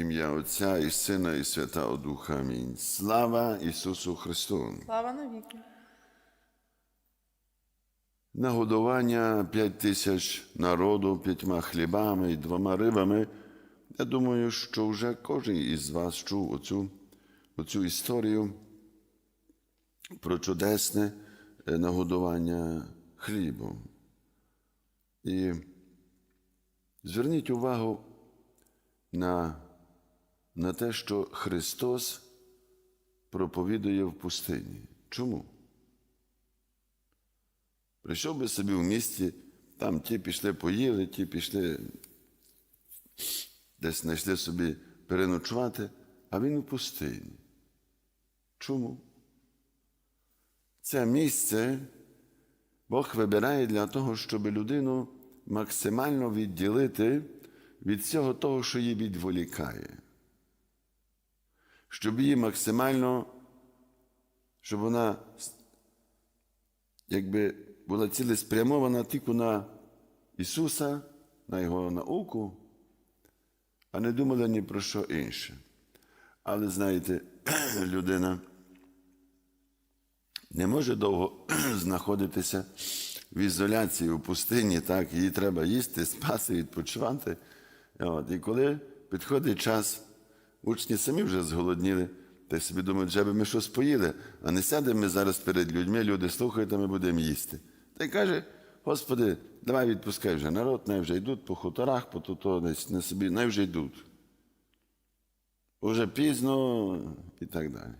ім'я Отця і Сина, і Святого Духа. Амінь. Слава Ісусу Христу! Слава навіки. Нагодування п'ять тисяч народу п'ятьма хлібами і двома рибами. Я думаю, що вже кожен із вас чув оцю, оцю історію про чудесне е, нагодування хлібом. І зверніть увагу на, на те, що Христос проповідує в пустині. Чому? Прийшов би собі в місті, там ті пішли поїли, ті пішли десь знайшли собі переночувати, а він у пустині. Чому? Це місце Бог вибирає для того, щоб людину максимально відділити від всього того, що її відволікає. Щоб її максимально, щоб вона якби була цілеспрямована тільки на Ісуса, на Його науку, а не думала ні про що інше. Але знаєте, людина не може довго знаходитися в ізоляції у пустині, так, їй треба їсти, спати, відпочивати. От. І коли підходить час, учні самі вже зголодніли, та й собі думають, вже би ми щось поїли, а не сядемо ми зараз перед людьми, люди слухають, а ми будемо їсти. Та й каже, Господи, давай відпускай вже народ, най вже йдуть по хуторах, по тут, десь на собі, най вже йдуть. Уже пізно і так далі.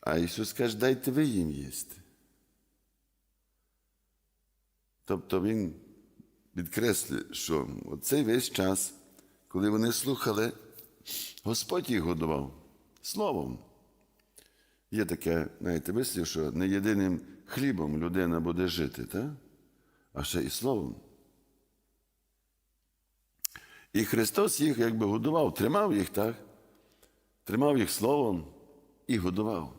А Ісус каже, дайте ви їм їсти. Тобто Він підкреслює, що цей весь час, коли вони слухали, Господь їх годував словом. Є таке, знаєте, вислів, що не єдиним хлібом людина буде жити, так? а ще і словом. І Христос їх якби годував, тримав їх, так? Тримав їх словом і годував.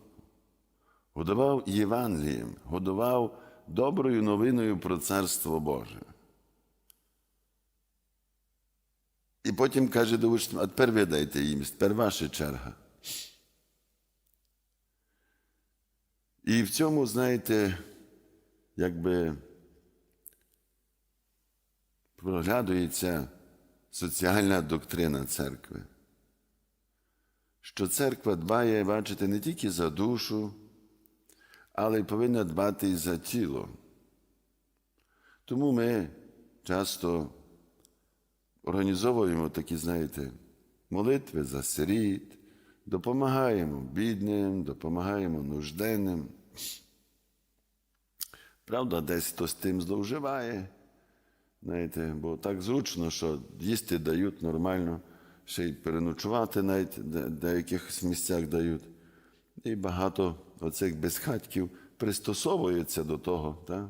Годував Євангелієм, годував доброю новиною про Царство Боже. І потім каже до учнів, а тепер ви дайте їм, тепер ваша черга. І в цьому, знаєте, якби проглядується соціальна доктрина церкви. Що церква дбає, бачите, не тільки за душу, але й повинна дбати і за тіло. Тому ми часто організовуємо такі, знаєте, молитви за сиріт, допомагаємо бідним, допомагаємо нужденним. Правда, десь хтось тим зловживає, знаєте, бо так зручно, що їсти дають нормально, ще й переночувати навіть в деяких місцях дають. І багато оцих безхатьків пристосовуються до того. Так?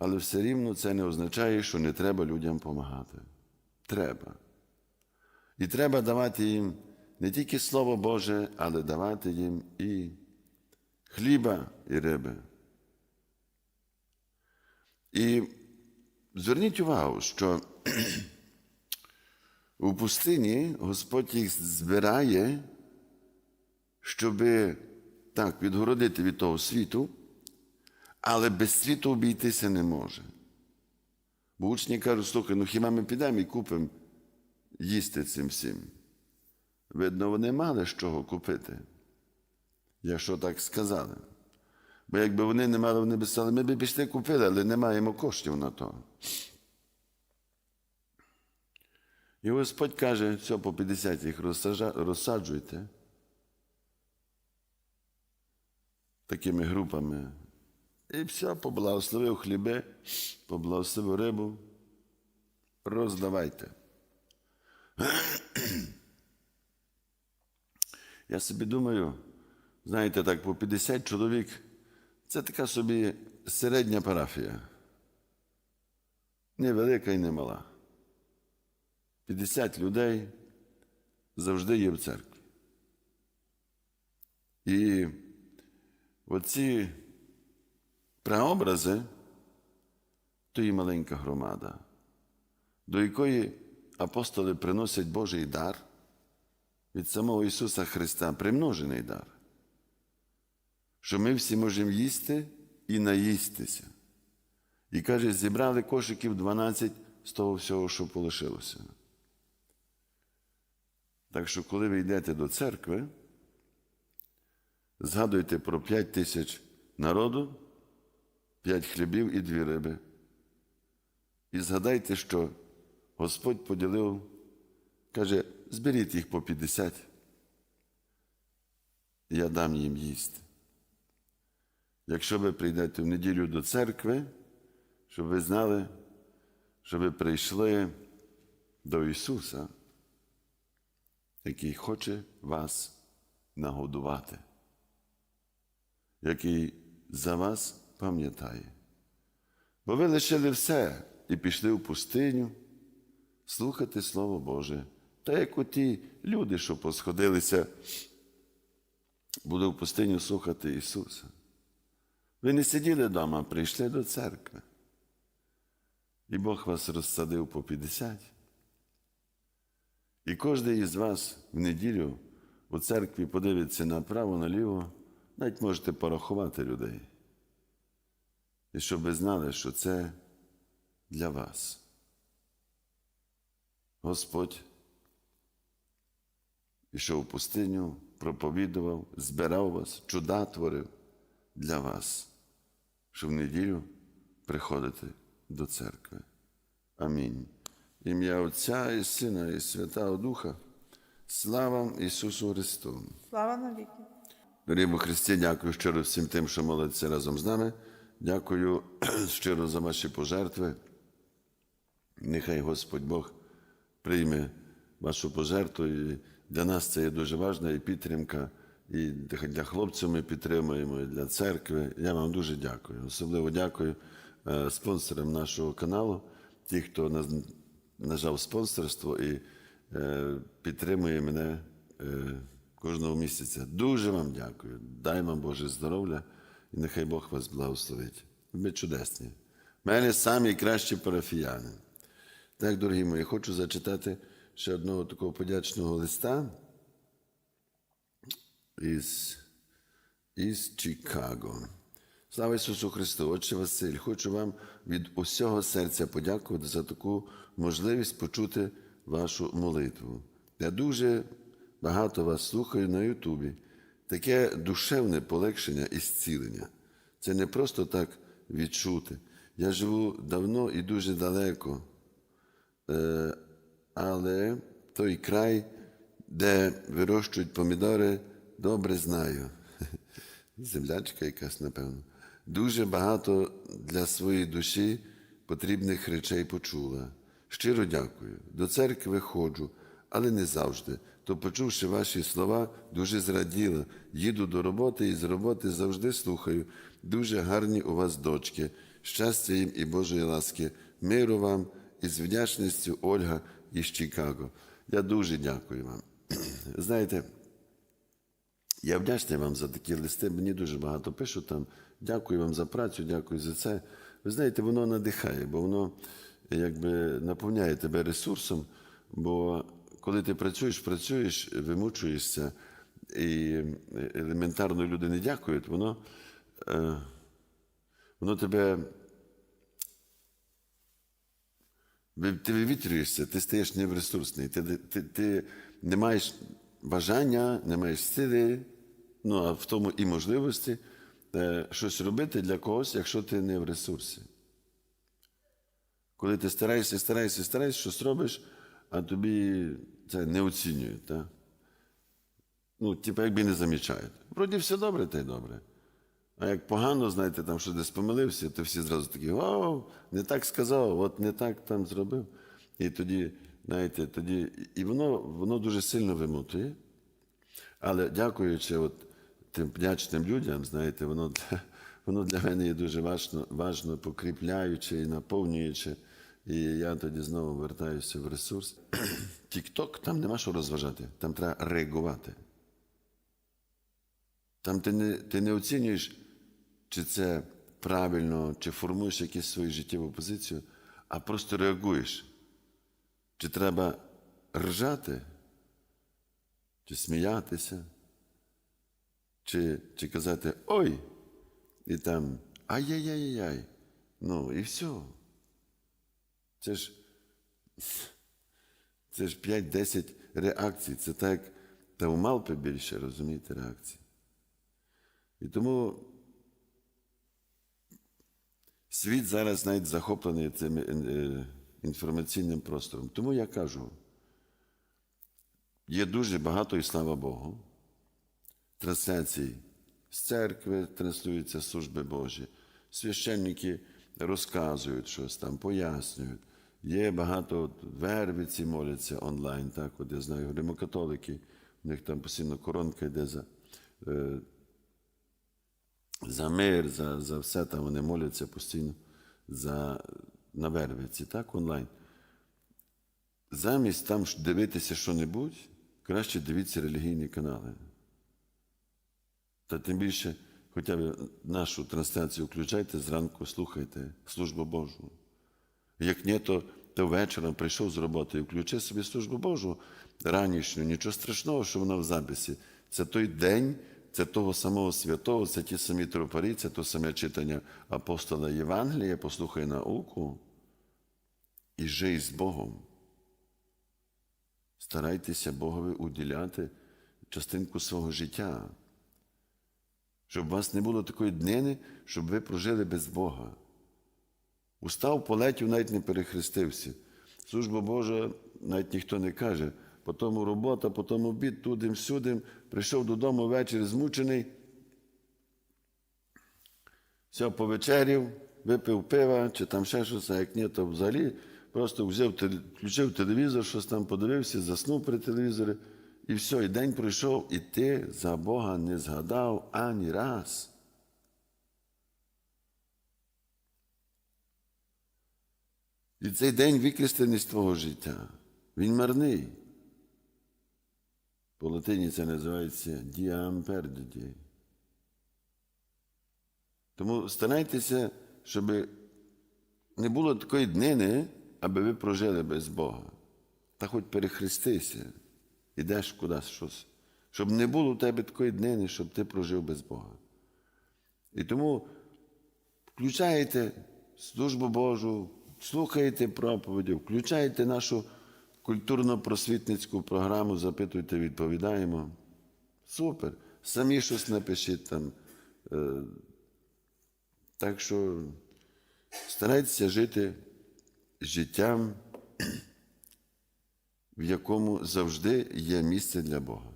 Але все рівно це не означає, що не треба людям допомагати. Треба. І треба давати їм не тільки Слово Боже, але давати їм і хліба, і риби. І зверніть увагу, що у пустині Господь їх збирає, щоб так відгородити від того світу, але без світу обійтися не може. Бо учні кажуть, слухай, ну хіба ми підемо і купимо їсти цим всім? Видно, вони мали з чого купити, якщо так сказали. Бо якби вони не мали, вони б сказали, ми б пішли купили, але не маємо коштів на то. І Господь каже, все, по 50 їх розсаджуйте такими групами. І все, поблагословив хліби, поблагословив рибу. Роздавайте. Я собі думаю, знаєте, так, по 50 чоловік це така собі середня парафія. Не велика і не мала. 50 людей завжди є в церкві. І оці прообрази то є маленька громада, до якої апостоли приносять Божий дар від самого Ісуса Христа, примножений дар, що ми всі можемо їсти і наїстися. І каже, зібрали кошиків 12 з того всього, що полишилося. Так що, коли ви йдете до церкви, згадуйте про 5 тисяч народу, 5 хлібів і дві риби. І згадайте, що Господь поділив, каже, зберіть їх по 50, і я дам їм їсти. Якщо ви прийдете в неділю до церкви, щоб ви знали, що ви прийшли до Ісуса, який хоче вас нагодувати, який за вас пам'ятає. Бо ви лишили все і пішли в пустиню слухати Слово Боже. Та як оті люди, що посходилися, були в пустиню слухати Ісуса. Ви не сиділи вдома, прийшли до церкви. І Бог вас розсадив по 50. І кожен із вас в неділю у церкві подивиться направо, наліво, навіть можете порахувати людей. І щоб ви знали, що це для вас. Господь пішов в пустиню, проповідував, збирав вас, чуда творив для вас, щоб в неділю приходити до церкви. Амінь. Ім'я Отця і Сина, і Святого Духа. Слава Ісусу Христу! Слава навіки. Дорогі Христі, дякую щиро всім тим, що молиться разом з нами. Дякую щиро за ваші пожертви. Нехай Господь Бог прийме вашу пожертву. І для нас це є дуже важна і підтримка. І для хлопців ми підтримуємо, і для церкви. Я вам дуже дякую. Особливо дякую е, спонсорам нашого каналу, ті, хто нажав спонсорство і е, підтримує мене е, кожного місяця. Дуже вам дякую. Дай вам Боже здоров'я і нехай Бог вас благословить. Ви чудесні. В мене самі кращі парафіяни. Так, дорогі мої, хочу зачитати ще одного такого подячного листа із, із Чикаго. Слава Ісусу Христу! Отче Василь, хочу вам від усього серця подякувати за таку можливість почути вашу молитву. Я дуже багато вас слухаю на Ютубі. Таке душевне полегшення і зцілення. Це не просто так відчути. Я живу давно і дуже далеко. Е, але той край, де вирощують помідори, добре знаю. Землячка якась, напевно. Дуже багато для своєї душі потрібних речей почула. Щиро дякую. До церкви ходжу, але не завжди. То, почувши ваші слова, дуже зраділа. Їду до роботи і з роботи завжди слухаю. Дуже гарні у вас дочки. Щастя їм і Божої ласки, миру вам і з вдячністю Ольга із Чикаго. Я дуже дякую вам. Знаєте, я вдячний вам за такі листи. Мені дуже багато пишуть там. Дякую вам за працю, дякую за це. Ви знаєте, воно надихає, бо воно якби наповняє тебе ресурсом. Бо коли ти працюєш, працюєш, вимучуєшся, і елементарно люди не дякують, воно, е, воно тебе. Ти вивітрюєшся, ти стаєш нересурсний, ти, ти, ти не маєш бажання, не маєш сили, ну а в тому і можливості е, щось робити для когось, якщо ти не в ресурсі. Коли ти стараєшся, стараєшся, стараєшся, щось робиш, а тобі це не оцінюють. Так? Ну, типу, якби не замічають. Вроді все добре, та й добре. А як погано, знаєте, там що десь помилився, то всі зразу такі, о, не так сказав, от не так там зробив. І тоді, знаєте, тоді, і воно, воно дуже сильно вимотує. Але дякуючи от тим вдячним людям, знаєте, воно для, воно для мене є дуже важно, важно покріпляюче і наповнююче. І я тоді знову вертаюся в ресурс. Тік-ток, там нема що розважати, там треба реагувати. Там ти не, ти не оцінюєш, чи це правильно, чи формуєш якусь свою життєву позицію, а просто реагуєш. Чи треба ржати, чи сміятися, чи, чи казати ой, і там ай-яй-яй-яй. Ну і все. Це ж це ж 5-10 реакцій. Це так, як та у малпи більше, розумієте, реакції. І тому світ зараз навіть захоплений цим е, інформаційним простором. Тому я кажу, є дуже багато, і слава Богу, трансляцій з церкви транслюються служби Божі, священники розказують щось там, пояснюють. Є багато от, вервиці моляться онлайн, так, от я знаю, римокатолики, у них там постійно коронка йде за, е, за мир, за, за все там вони моляться постійно за, на вервиці, так, онлайн. Замість там дивитися що-небудь, краще дивіться релігійні канали. Та тим більше, хоча б нашу трансляцію включайте зранку, слухайте службу Божу. Як ні, то, то вечором прийшов з роботи і включи собі службу Божу ранішню, нічого страшного, що вона в записі. Це той день, це того самого святого, це ті самі тропарі, це то саме читання апостола Євангелія, послухай науку і жий з Богом. Старайтеся Богові уділяти частинку свого життя, щоб у вас не було такої днини, щоб ви прожили без Бога. Устав, полетів, навіть не перехрестився. Служба Божа, навіть ніхто не каже. Потім робота, потім обід, тудим, сюдим. Прийшов додому ввечері змучений. Все, повечерів, випив пива чи там ще щось, а як ні, то взагалі просто взяв, включив телевізор, щось там подивився, заснув при телевізорі, і все, і день пройшов, і ти за Бога не згадав ані раз. І цей день викреслений з твого життя. Він марний. По латині це називається perdidi. Тому старайтеся, щоб не було такої днини, аби ви прожили без Бога. Та хоч перехрестися, ідеш кудись щось. Щоб не було у тебе такої днини, щоб ти прожив без Бога. І тому включаєте службу Божу, слухаєте проповіді, включаєте нашу культурно-просвітницьку програму, запитуйте, відповідаємо. Супер. Самі щось напишіть там. Е, Так що старайтеся жити життям, в якому завжди є місце для Бога.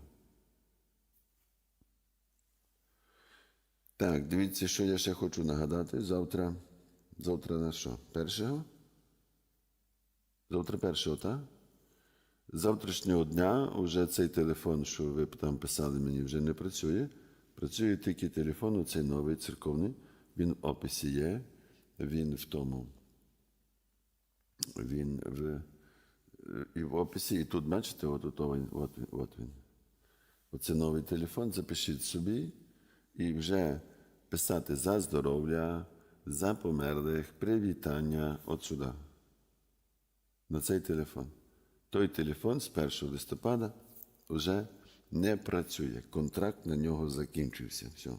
Так, дивіться, що я ще хочу нагадати. Завтра. Завтра на що? Першого? Завтра першого, так? З завтрашнього дня вже цей телефон, що ви там писали мені, вже не працює. Працює тільки телефон, цей новий церковний. Він в описі є, він в тому. Він в, і в описі, і тут, бачите, от, от, от, от, от він. Оце новий телефон, запишіть собі і вже писати за здоров'я, за померлих, привітання от сюди. На цей телефон. Той телефон з 1 листопада вже не працює. Контракт на нього закінчився. Все.